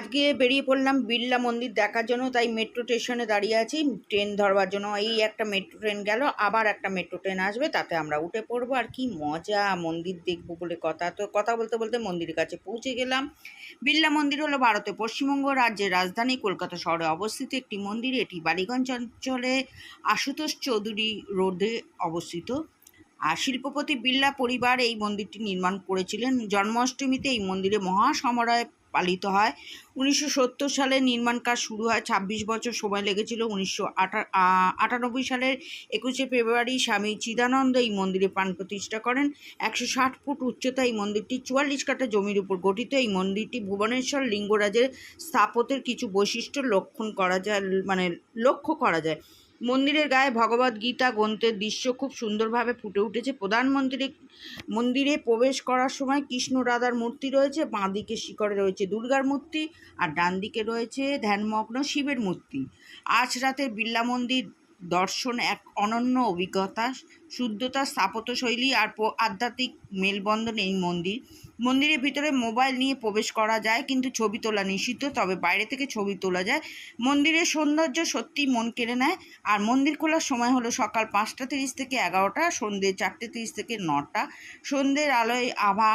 আজকে বেরিয়ে পড়লাম বিড়লা মন্দির দেখার জন্য, তাই মেট্রো স্টেশনে দাঁড়িয়ে আছি। ট্রেন ধরবার জন্য এই একটা মেট্রো ট্রেন গেল, আবার একটা মেট্রো ট্রেন আসবে, তাতে আমরা উঠে পড়ব। আর কি মজা, মন্দির দেখব বলে কথা। তো কথা বলতে বলতে মন্দিরের কাছে পৌঁছে গেলাম। বিড়লা মন্দির হলো ভারতের পশ্চিমবঙ্গ রাজ্যের রাজধানী কলকাতা শহরে অবস্থিত একটি মন্দির। এটি বালিগঞ্জ অঞ্চলে আশুতোষ চৌধুরী রোডে অবস্থিত। আর শিল্পপতি বিড়লা পরিবার এই মন্দিরটি নির্মাণ করেছিলেন। জন্মাষ্টমীতে এই মন্দিরে মহাসমারোহে পালিত হয়। উনিশশো সত্তর সালে নির্মাণ কাজ শুরু হয়। ছাব্বিশ বছর সময় লেগেছিল। উনিশশো আটানব্বই সালের একুশে ফেব্রুয়ারি স্বামী চিদানন্দ এই মন্দিরে প্রাণ প্রতিষ্ঠা করেন। একশো ষাট ফুট উচ্চতা এই মন্দিরটি, চুয়াল্লিশ কাঠা জমির উপর গঠিত। এই মন্দিরটি ভুবনেশ্বর লিঙ্গরাজের স্থাপত্যের কিছু বৈশিষ্ট্য লক্ষণ করা যায় মানে লক্ষ্য করা যায়। মন্দিরের গায়ে ভগবদ গীতা গ্রন্থের দৃশ্য খুব সুন্দরভাবে ফুটে উঠেছে। প্রধানমন্ত্রী মন্দিরে প্রবেশ করার সময় কৃষ্ণ রাধার মূর্তি রয়েছে বাঁ দিকে শিখরে রয়েছে দুর্গার মূর্তি আর ডান দিকে রয়েছে ধ্যানমগ্ন শিবের মূর্তি। আজ রাতে বিড়লা মন্দির দর্শন এক অনন্য অভিজ্ঞতা, শুদ্ধতা, স্থাপত্যশৈলী আর আধ্যাত্মিক মেলবন্ধন এই মন্দির। মন্দিরের ভিতরে মোবাইল নিয়ে প্রবেশ করা যায়, কিন্তু ছবি তোলা নিষিদ্ধ, তবে বাইরে থেকে ছবি তোলা যায়। মন্দিরের সৌন্দর্য সত্যি মন কেড়ে নেয়, আর মন্দির খোলার সময় হলো সকাল পাঁচটা তিরিশ থেকে এগারোটা, সন্ধ্যে চারটে তিরিশ থেকে নটা। সন্ধ্যের আলোয় আভা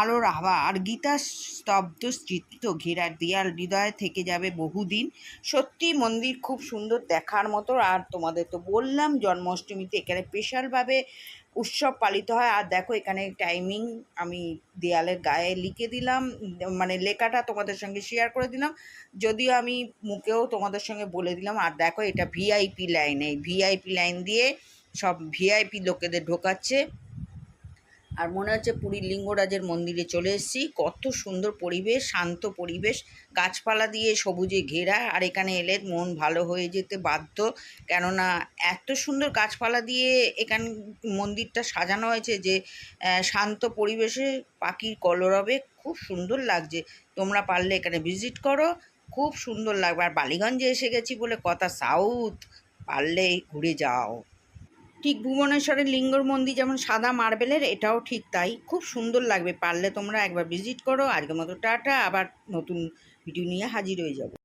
আলোর আভা আর গীতা স্তব্ধ চিত্ত ঘেরার দেয়াল হৃদয় থেকে যাবে বহুদিন। সত্যি মন্দির খুব সুন্দর দেখার মতো। আর তোমাদের তো বললাম, জন্মাষ্টমীতে এখানে স্পেশালভাবে উৎসব পালিত হয়। আর দেখো, এখানে টাইমিং আমি দেয়ালের গায়ে লিখে দিলাম। মানে লেখাটা তোমাদের সঙ্গে শেয়ার করে দিলাম। যদিও আমি মুখেও তোমাদের সঙ্গে বলে দিলাম। আর দেখো, এটা ভিআইপি লাইন এই ভিআইপি লাইন দিয়ে সব ভিআইপি লোকেদের ঢোকাচ্ছে। আর মনে হচ্ছে পুরীর লিঙ্গরাজের মন্দিরে চলে এসেছি। কত সুন্দর পরিবেশ, শান্ত পরিবেশ। গাছপালা দিয়ে সবুজে ঘেরা। আর এখানে এলে মন ভালো হয়ে যেতে বাধ্য। কেননা এত সুন্দর গাছপালা দিয়ে এখান মন্দিরটা সাজানো হয়েছে যে শান্ত পরিবেশে পাখির কলরবে খুব সুন্দর লাগছে। তোমরা পারলে এখানে ভিজিট করো। খুব সুন্দর লাগবে। আর বালিগঞ্জে এসে গেছি বলে কথা সাউথ। পারলে ঘুরে যাও। ঠিক ভুবনেশ্বরের লিঙ্গর মন্দির যেমন সাদা মার্বেলের, এটাও ঠিক তাই। খুব সুন্দর লাগবে, পারলে তোমরা একবার ভিজিট করো। আজকের মতো টাটা, আবার নতুন ভিডিও নিয়ে হাজির হয়ে যাব।